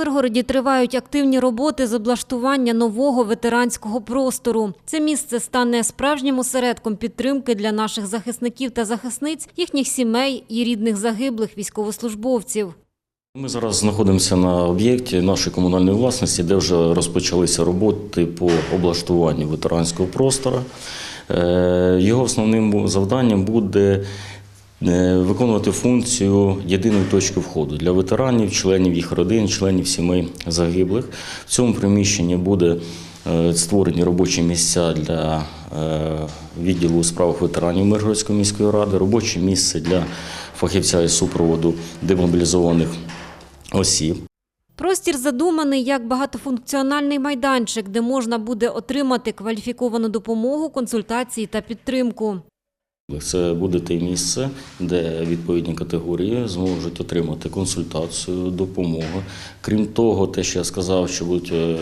Миргороді тривають активні роботи з облаштування нового ветеранського простору. Це місце стане справжнім осередком підтримки для наших захисників та захисниць, їхніх сімей і рідних загиблих військовослужбовців. Ми зараз знаходимося на об'єкті нашої комунальної власності, де вже розпочалися роботи по облаштуванню ветеранського простору. Е, Його основним завданням буде виконувати функцію єдиної точки входу для ветеранів, членів їх родин, членів сімей загиблих. В цьому приміщенні буде е, створені робочі місця для е, відділу у справах ветеранів Миргородської міської ради, робоче місце для фахівця із супроводу демобілізованих осіб. Простір задуманий як багатофункціональний майданчик, де можна буде отримати кваліфіковану допомогу, консультації та підтримку. Це буде те місце, де відповідні категорії зможуть отримати консультацію, допомогу. Крім того, те, що я сказав, що будуть е,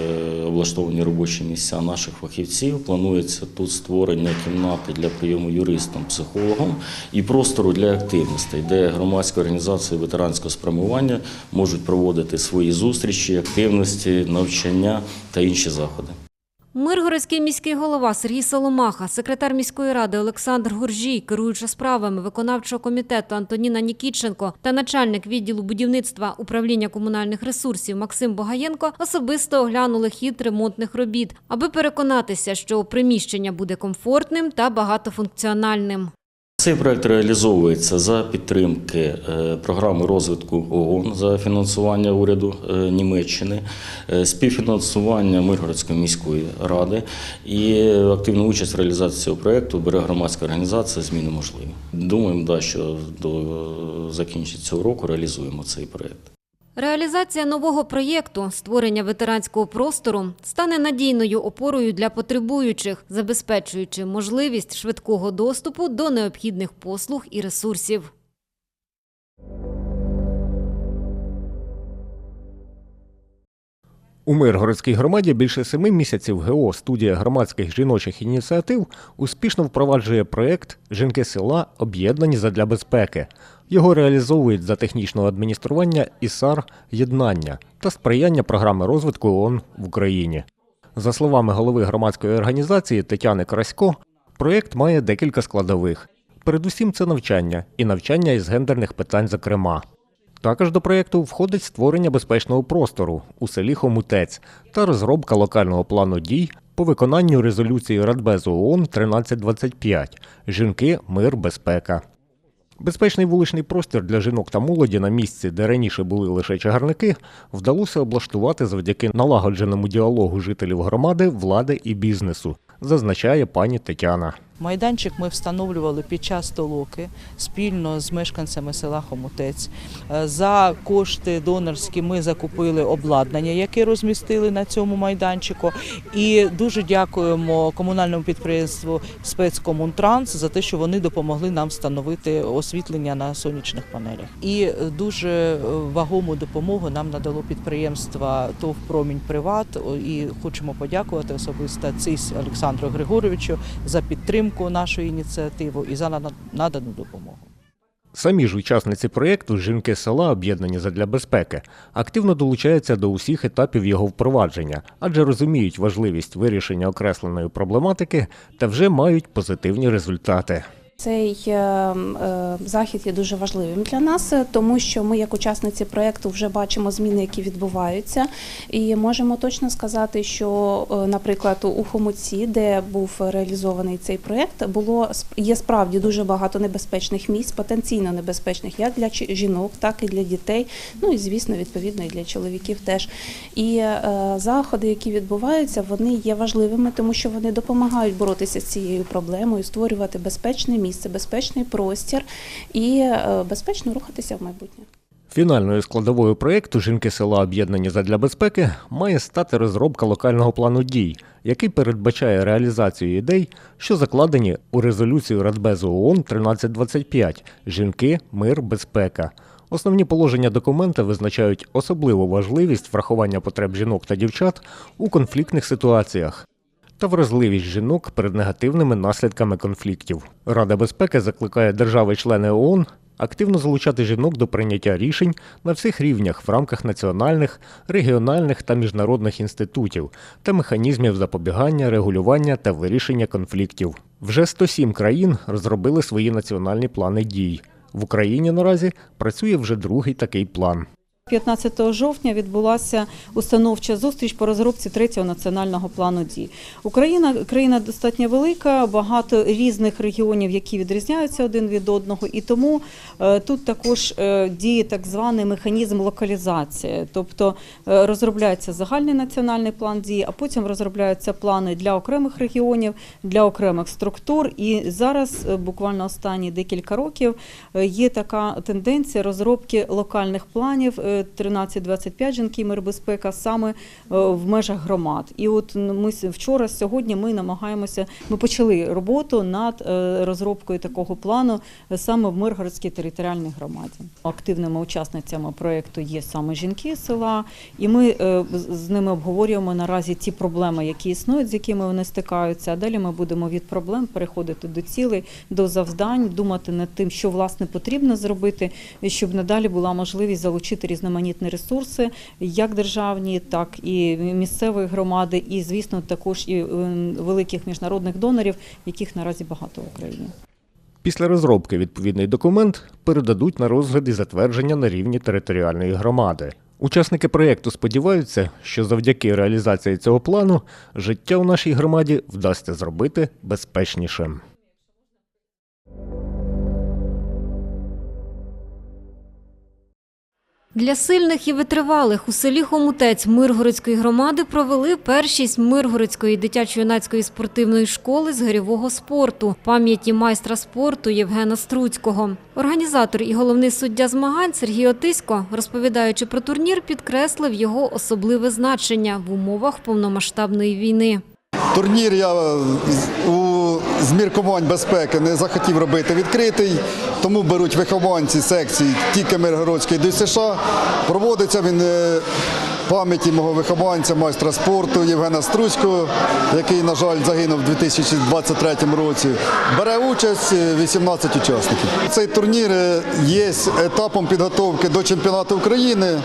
облаштовані робочі місця наших фахівців, планується тут створення кімнати для прийому юристам, психологам і простору для активностей, де громадські організації ветеранського спрямування можуть проводити свої зустрічі, активності, навчання та інші заходи. Миргородський міський голова Сергій Соломаха, секретар міської ради Олександр Гуржій, керуюча справами виконавчого комітету Антоніна Нікітченко та начальник відділу будівництва управління комунальних ресурсів Максим Богаєнко особисто оглянули хід ремонтних робіт, аби переконатися, що приміщення буде комфортним та багатофункціональним. Цей проект реалізовується за підтримки е, програми розвитку ООН за фінансування уряду е, Німеччини, е, співфінансування Миргородської міської ради і активну участь в реалізації цього проекту бере громадська організація Зміни можливі. Думаємо, да, що до закінчення цього року реалізуємо цей проект. Реалізація нового проєкту створення ветеранського простору стане надійною опорою для потребуючих, забезпечуючи можливість швидкого доступу до необхідних послуг і ресурсів. У Миргородській громаді більше семи місяців ГО студія громадських жіночих ініціатив успішно впроваджує проєкт Жінки села об'єднані задля безпеки. Його реалізовують за технічного адміністрування ІСАР єднання та сприяння програми розвитку ООН в Україні. За словами голови громадської організації Тетяни Красько, проєкт має декілька складових. Передусім, це навчання і навчання із гендерних питань, зокрема. Також до проєкту входить створення безпечного простору у селі Хомутець та розробка локального плану дій по виконанню резолюції Радбезу ООН 1325 Жінки, мир, безпека. Безпечний вуличний простір для жінок та молоді на місці, де раніше були лише чагарники, вдалося облаштувати завдяки налагодженому діалогу жителів громади, влади і бізнесу, зазначає пані Тетяна. Майданчик ми встановлювали під час толоки спільно з мешканцями села Хомутець. Е, За кошти донорські ми закупили обладнання, яке розмістили на цьому майданчику. І дуже дякуємо комунальному підприємству спецкомунтранс за те, що вони допомогли нам встановити освітлення на сонячних панелях. І дуже вагому допомогу нам надало підприємство ТОВ Промінь Приват. І хочемо подякувати особисто ЦИС Олександру Григоровичу за підтримку нашої ініціативи і за надану допомогу. Самі ж учасниці проєкту Жінки села об'єднані задля безпеки активно долучаються до усіх етапів його впровадження, адже розуміють важливість вирішення окресленої проблематики та вже мають позитивні результати. Цей е, е, захід є дуже важливим для нас, е, тому що ми, як учасниці проєкту, вже бачимо зміни, які відбуваються, і можемо точно сказати, що, е, наприклад, у Хомуці, де був реалізований цей проєкт, було є справді дуже багато небезпечних місць, потенційно небезпечних як для жінок, так і для дітей. Ну і звісно, відповідно, і для чоловіків теж. І е, заходи, які відбуваються, вони є важливими, тому що вони допомагають боротися з цією проблемою, створювати безпечне місце, безпечний простір і е, безпечно рухатися в майбутнє. Фінальною складовою проєкту Жінки села об'єднані задля безпеки має стати розробка локального плану дій, який передбачає реалізацію ідей, що закладені у резолюцію Радбезу ООН 1325 Жінки, мир, безпека. Основні положення документа визначають особливу важливість врахування потреб жінок та дівчат у конфліктних ситуаціях та вразливість жінок перед негативними наслідками конфліктів. Рада безпеки закликає держави-члени ООН активно залучати жінок до прийняття рішень на всіх рівнях в рамках національних, регіональних та міжнародних інститутів та механізмів запобігання, регулювання та вирішення конфліктів. Вже 107 країн розробили свої національні плани дій. В Україні наразі працює вже другий такий план. 15 жовтня відбулася установча зустріч по розробці третього національного плану дій. Україна країна достатньо велика, багато різних регіонів, які відрізняються один від одного, і тому е, тут також е, діє так званий механізм локалізації, тобто е, розробляється загальний національний план дій, а потім розробляються плани для окремих регіонів, для окремих структур. І зараз, буквально останні декілька років, є така тенденція розробки локальних планів 13-25 жінки мир безпека саме е, в межах громад. І от ми вчора, сьогодні ми намагаємося. Ми почали роботу над е, розробкою такого плану е, саме в Миргородській територіальній громаді. Активними учасницями проєкту є саме жінки села, і ми з- ними обговорюємо наразі ті проблеми, які існують, з якими вони стикаються. А далі ми будемо від проблем переходити до цілей, до завдань, думати над тим, що власне потрібно зробити, щоб надалі була можливість залучити різноманітні ресурси, як державні, так і місцевої громади, і звісно, також і е, великих міжнародних донорів, яких наразі багато в Україні. Після розробки відповідний документ передадуть на розгляд і затвердження на рівні територіальної громади. Учасники проєкту сподіваються, що завдяки реалізації цього плану життя у нашій громаді вдасться зробити безпечнішим. Для сильних і витривалих у селі Хомутець Миргородської громади провели першість Миргородської дитячо-юнацької спортивної школи з гирьового спорту пам'яті майстра спорту Євгена Струцького. Організатор і головний суддя змагань Сергій Отисько, розповідаючи про турнір, підкреслив його особливе значення в умовах повномасштабної війни. Турнір я е, у з міркувань безпеки не захотів робити відкритий, тому беруть вихованці секції тільки Миргородської ДСШ. Проводиться він е, пам'яті мого вихованця, майстра спорту Євгена Струцького, який, на жаль, загинув у 2023 році. Бере участь е, 18 учасників. Цей турнір е, є етапом підготовки до чемпіонату України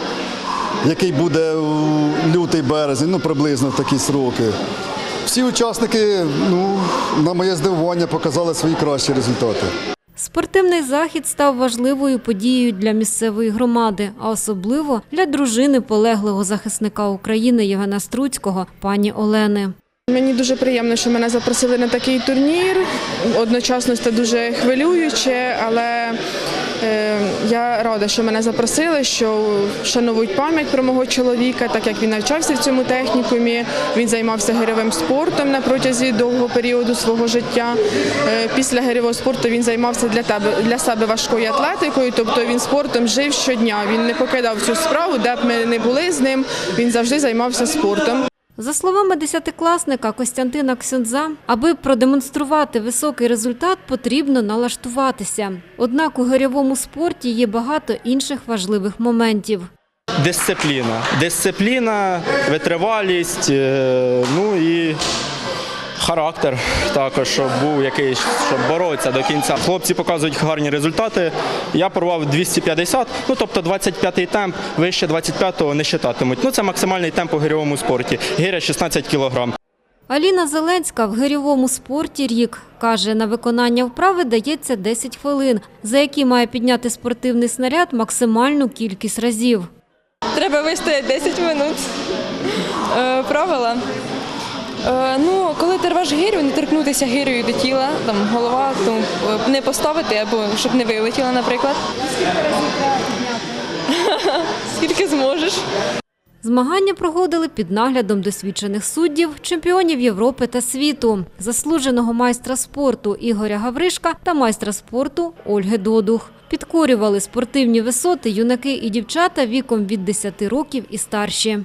який буде у лютий березень, ну приблизно в такі сроки. Всі учасники, ну, на моє здивування, показали свої кращі результати. Спортивний захід став важливою подією для місцевої громади, а особливо для дружини полеглого захисника України Євгена Струцького, пані Олени. Мені дуже приємно, що мене запросили на такий турнір. Одночасно це дуже хвилююче, але я рада, що мене запросили, що шанують пам'ять про мого чоловіка, так як він навчався в цьому технікумі. Він займався гирьовим спортом на протязі довгого періоду свого життя. Е, після гирьового спорту він займався для тебе для себе важкою атлетикою, тобто він спортом жив щодня. Він не покидав цю справу, де б ми не були з ним. Він завжди займався спортом. За словами десятикласника Костянтина Ксьондза, аби продемонструвати високий результат, потрібно налаштуватися. Однак у гирьовому спорті є багато інших важливих моментів. Дисципліна. Дисципліна, витривалість, е, ну і характер також, щоб був якийсь, щоб боротися до кінця. Хлопці показують гарні результати. Я порвав 250, ну тобто 25-й темп, вище 25-го не считатимуть. Ну це максимальний темп у гирьовому спорті. Гиря 16 кілограм. Аліна Зеленська в гирьовому спорті рік. Каже, на виконання вправи дається 10 хвилин, за які має підняти спортивний снаряд максимальну кількість разів. Треба вистояти 10 минут. Е, правила. Е, ну, коли ти рвеш гирю, не торкнутися гирею до тіла, там голова, тому е, не поставити або щоб не вилетіла, наприклад. Скільки зможеш. Змагання проходили під наглядом досвідчених суддів, чемпіонів Європи та світу, заслуженого майстра спорту Ігоря Гавришка та майстра спорту Ольги Додух. Підкорювали спортивні висоти юнаки і дівчата віком від 10 років і старші.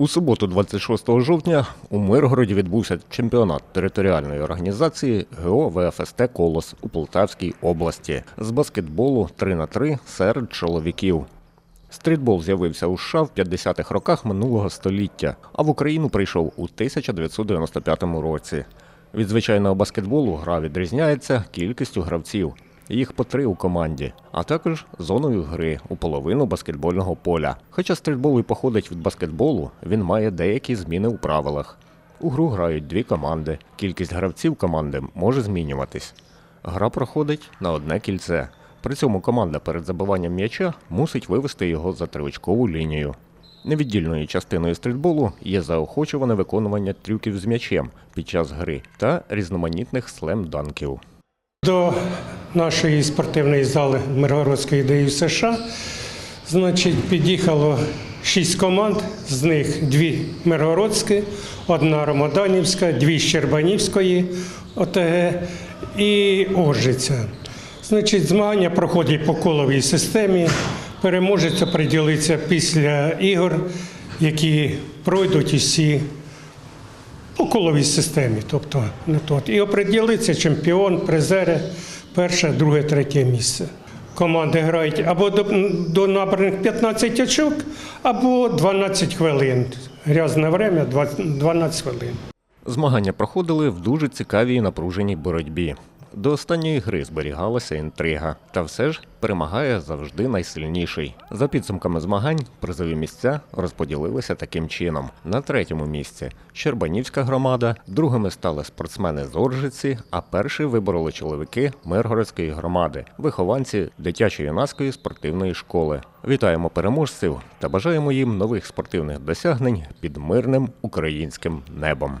У суботу, 26 жовтня, у Миргороді відбувся чемпіонат територіальної організації ГО ВФСТ Колос у Полтавській області з баскетболу 3 на 3 серед чоловіків. Стрітбол з'явився у США в 50-х роках минулого століття, а в Україну прийшов у 1995 році. Від звичайного баскетболу гра відрізняється кількістю гравців. Їх по три у команді, а також зоною гри у половину баскетбольного поля. Хоча стрітбол і походить від баскетболу, він має деякі зміни у правилах. У гру грають дві команди. Кількість гравців команди може змінюватись. Гра проходить на одне кільце. При цьому команда перед забиванням м'яча мусить вивести його за тривичкову лінію. Невіддільною частиною стрітболу є заохочуване виконування трюків з м'ячем під час гри та різноманітних слем-данків. До нашої спортивної зали Миргородської ДЮ США значить, під'їхало шість команд, з них дві Миргородські, одна Ромоданівська, дві Щербанівської ОТГ і Оржиця. Значить, змагання проходять по коловій системі. Переможець оприділиться після ігор, які пройдуть усі по коловій системі, тобто не тот. І оприділиться чемпіон, призери, перше, друге, третє місце. Команди грають або до, до набраних 15 очок, або 12 хвилин. Грязне время 20 12 хвилин. Змагання проходили в дуже цікавій напруженій боротьбі. До останньої гри зберігалася інтрига, та все ж перемагає завжди найсильніший. За підсумками змагань призові місця розподілилися таким чином: на третьому місці Щербанівська громада, другими стали спортсмени з Оржиці, а перший вибороли чоловіки Миргородської громади, вихованці дитячо-юнацької спортивної школи. Вітаємо переможців та бажаємо їм нових спортивних досягнень під мирним українським небом.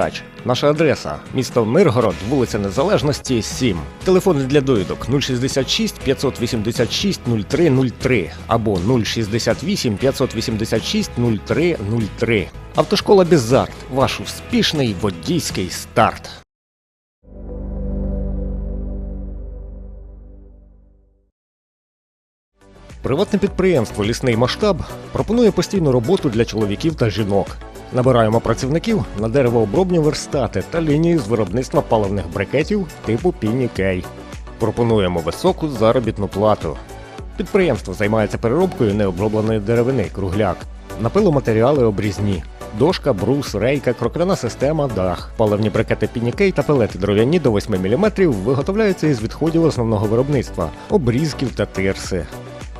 передач. Наша адреса місто Миргород, вулиця Незалежності, 7. Телефони для довідок 066 586 0303 або 068 586 0303. Автошкола Бізарт. Ваш успішний водійський старт. Приватне підприємство Лісний масштаб пропонує постійну роботу для чоловіків та жінок. Набираємо працівників на деревообробні верстати та лінії з виробництва паливних брикетів типу Пінікей. Пропонуємо високу заробітну плату. Підприємство займається переробкою необробленої деревини кругляк, напиломатеріали обрізні, дошка, брус, рейка, крокляна система, дах. Паливні брикети Пінікей та пелети дров'яні до 8 мм виготовляються із відходів основного виробництва, обрізків та тирси.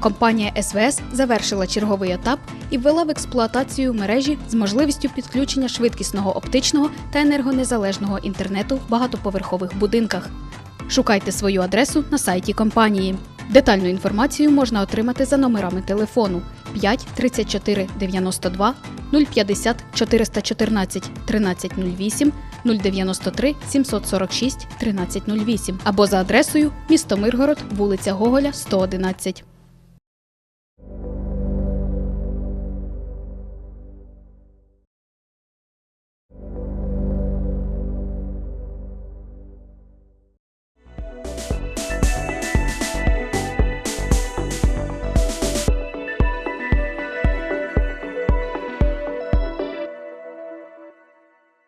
компанія СВС завершила черговий етап і ввела в експлуатацію мережі з можливістю підключення швидкісного оптичного та енергонезалежного інтернету в багатоповерхових будинках. Шукайте свою адресу на сайті компанії. Детальну інформацію можна отримати за номерами телефону 5 34 92 050 414 1308 093 746 1308 або за адресою місто Миргород, вулиця Гоголя, 111.